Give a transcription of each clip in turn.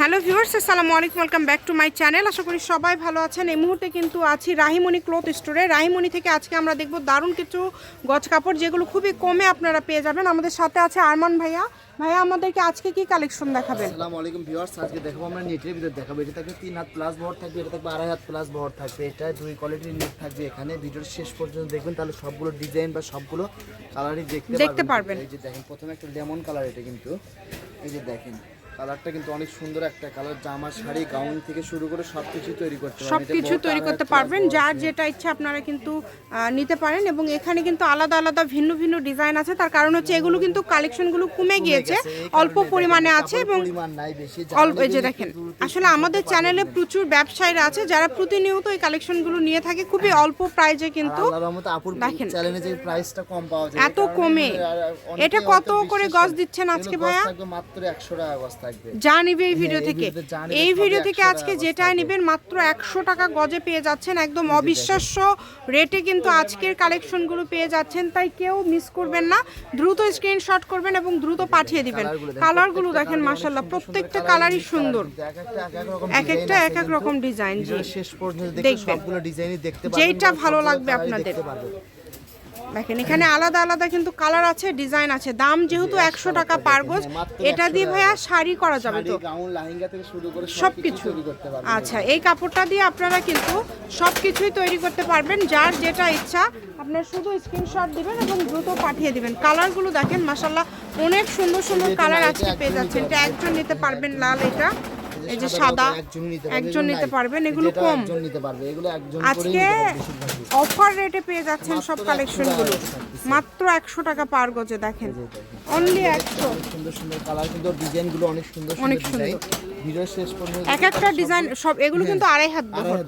Hello viewers আসসালামু আলাইকুম welcome back to my channel. আশা করি সবাই ভালো আছেন। এই মুহূর্তে কিন্তু আছি রাহিমণি ক্লথ স্টোরে। রাহিমণি থেকে আজকে আমরা দেখব দারুণ কিছু গজ কাপড় যেগুলো খুবই কমে আপনারা পেয়ে যাবেন। আমাদের সাথে আছে আরমান ভাইয়া। ভাইয়া আমাদেরকে আজকে কি কালেকশন দেখাবেন? আসসালামু আলাইকুম ভিউয়ার্স আজকে দেখাবো আমরা নেটের ভিতর দেখাবো। এটা থাকবে তিন হাত প্লাস বহর থাকবে এটা থাকবে আড়াই হাত প্লাস বহর থাকবে। এটা দুই কোয়ালিটির নেট থাকবে এখানে। ভিডিওর শেষ পর্যন্ত দেখবেন তাহলে সবগুলো ডিজাইন বা সবগুলো কালারই দেখতে দেখতে পারবেন। এই যে দেখেন প্রথমে একটা লেমন কালার এটা কিন্তু। এই যে দেখেন। কালারটা কিন্তু অনেক সুন্দর একটা কালার জামা শাড়ি গাউন থেকে শুরু করে সবকিছু তৈরি করতে পারবেন সব কিছু তৈরি করতে পারবেন যার যেটা ইচ্ছা আপনারা কিন্তু নিতে পারেন এবং এখানে কিন্তু আলাদা আলাদা ভিন্ন ভিন্ন ডিজাইন আছে তার কারণ হচ্ছে এগুলো কিন্তু কালেকশনগুলো কমে গিয়েছে অল্প পরিমাণে আছে এবং অল্প এই যে দেখেন আসলে আমাদের চ্যানেলে প্রচুর ব্যবসায়ীরা আছে যারা প্রতিনিয়ত এই কালেকশনগুলো নিয়ে থাকে খুবই অল্প প্রাইজে কিন্তু দেখেন। চ্যানেলে যে প্রাইসটা কম পাওয়া যায় এত কমে। এটা কত করে গজ দিচ্ছেন আজকে ভাইয়া? মাত্র 100 টাকা গজ থাকবে। যা নিবে এই ভিডিও হ্যাঁ, থেকে। যা নিবে এই ভিডিও থেকে আজকে থাকবে। নেবেন মাত্র একশো টাকা গজে পেয়ে যাচ্ছেন। একদম অবিশ্বাস্য রেটে কিন্তু আজকের কালেকশনগুলো পেয়ে যাচ্ছেন তাই কেউ মিস করবেন না। দ্রুত স্ক্রিনশট করবেন এবং দ্রুত পাঠিয়ে দিবেন। কালারগুলো দেখেন, কালারগুলো প্রত্যেকটা কালারই মাসাল্লাহ সুন্দর প্রত্যেকটা কালারই সুন্দর। এক একটা এক এক রকম ডিজাইন শেষ পর্যন্ত দেখবেন। যেইটা ভালো লাগবে আপনাদের। দেখেন এখানে আলাদা আলাদা কিন্তু কালার আছে ডিজাইন আছে। দাম যেহেতু একশো টাকা পার গজ হ্যাঁ, এটা দিয়ে ভাইয়া শাড়ি করা যাবে তো। করতে পারবেন আচ্ছা এই কাপড়টা দিয়ে আপনারা কিন্তু সব কিছুই তৈরি করতে পারবেন। যার যেটা ইচ্ছা আপনার শুধু স্ক্রিনশট দিবেন এবং দ্রুত পাঠিয়ে দিবেন। কালারগুলো দেখেন মাসাল্লাহ অনেক সুন্দর সুন্দর কালার আজকে পেয়ে যাচ্ছেন। এটা। একজন নিতে পারবেন লাল এটা। এই যে সাদা একজন নিতে পারবেন এগুলো কম। একজন নিতে পারবে এগুলো একজন আজকে। অফার রেটে পেয়ে যাচ্ছেন সব মাত্র 100 কালেকশনগুলো মাত্র একশো টাকা পার গজে দেখেন। অনলি একশো। অনেক সুন্দর সুন্দর কালার কিন্তু ডিজাইনগুলো অনেক সুন্দর অনেক সুন্দর। ভিডিও শেষ পর্যন্ত এক একটা ডিজাইন সব এগুলো কিন্তু আড়াই হাত বহর।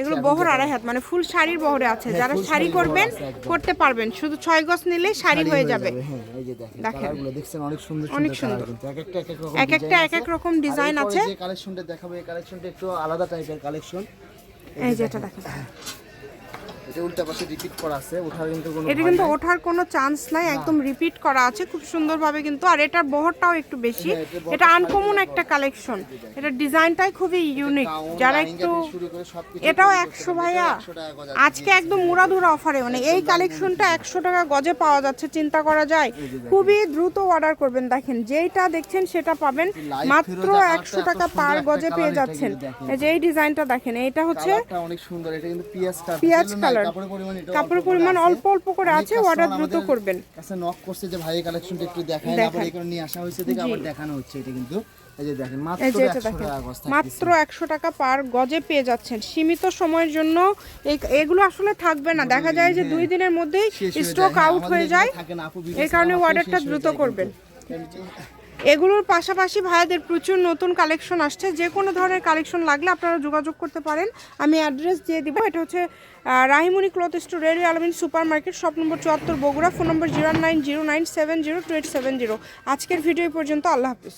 এগুলো বহর আড়াই হাত মানে ফুল শাড়ির বহরে আছে। হ্যাঁ, যারা শাড়ি করবেন করতে পারবেন। শুধু ছয় গজ নিলেই শাড়ি হয়ে যাবে। হ্যাঁ এই যে দেখেন। কালারগুলো দেখছেন অনেক সুন্দর অনেক সুন্দর। এক একটা এক এক রকম এক একটা এক এক রকম ডিজাইন আছে। কালেকশনটা দেখাবো এই কালেকশনটা একটু আলাদা টাইপের কালেকশন এই যে এটা দেখেন। এটা উল্টা পাশে রিপিট করা আছে ওঠার কিন্তু কোনো এটা ভয় কিন্তু নাই। ওঠার কোনো চান্স নাই একদম রিপিট করা আছে খুব সুন্দরভাবে কিন্তু আর এটার বহরটাও একটু বেশি। হ্যাঁ, এটা আনকমন একটা কালেকশন এটার ডিজাইনটাই খুবই ইউনিক যারা একটু এটাও একশো ভাইয়া। এটাও 100 টাকা গজ আছে। আজকে একদম মুরাধুরা অফারে মানে এই কালেকশনটা একশো টাকা গজে পাওয়া যাচ্ছে চিন্তা করা যায়। খুবই দ্রুত অর্ডার করবেন দেখেন যেইটা দেখছেন সেটা পাবেন। মাত্র একশো টাকা পার গজে পেয়ে যাচ্ছেন। যে এই ডিজাইনটা দেখেন এটা হচ্ছে কালারটা অনেক সুন্দর এটা কিন্তু পিয়াজ কালার? কালার কাপড়ের পরিমাণ অল্প। অল্প করে আছে অর্ডার দ্রুত করবেন। কাছে নক করছে যে ভাই কালেকশনটা একটু দেখায় আবার এখানে নিয়ে আসা হয়েছে দেখে আবার দেখানো হচ্ছে। এটা কিন্তু মাত্র এই যে এটা 100 দেখেন টাকা গজ থাকতেছে। মাত্র একশো টাকা পার গজে পেয়ে যাচ্ছেন। সীমিত সময়ের জন্য এগুলো আসলে থাকবে না। দেখা যায় যে দুই দিনের মধ্যেই স্টক হ্যাঁ, আউট হয়ে যায়। video এই কারণে অর্ডারটা দ্রুত করবেন। এগুলোর পাশাপাশি ভাইয়াদের প্রচুর নতুন কালেকশন আসছে। যে কোনো ধরনের কালেকশন লাগলে আপনারা যোগাযোগ করতে পারেন। আমি অ্যাড্রেস দিয়ে দিব। এটা হচ্ছে রাহিমুনি ক্লথ স্টোর, রেডি আলমিন সুপার মার্কেট শপ নম্বর চুয়াত্তর, Bogura. Phone number zero nine zero nine seven zero two eight seven zero. আজকের ভিডিও পর্যন্ত। আল্লাহ হাফিজ।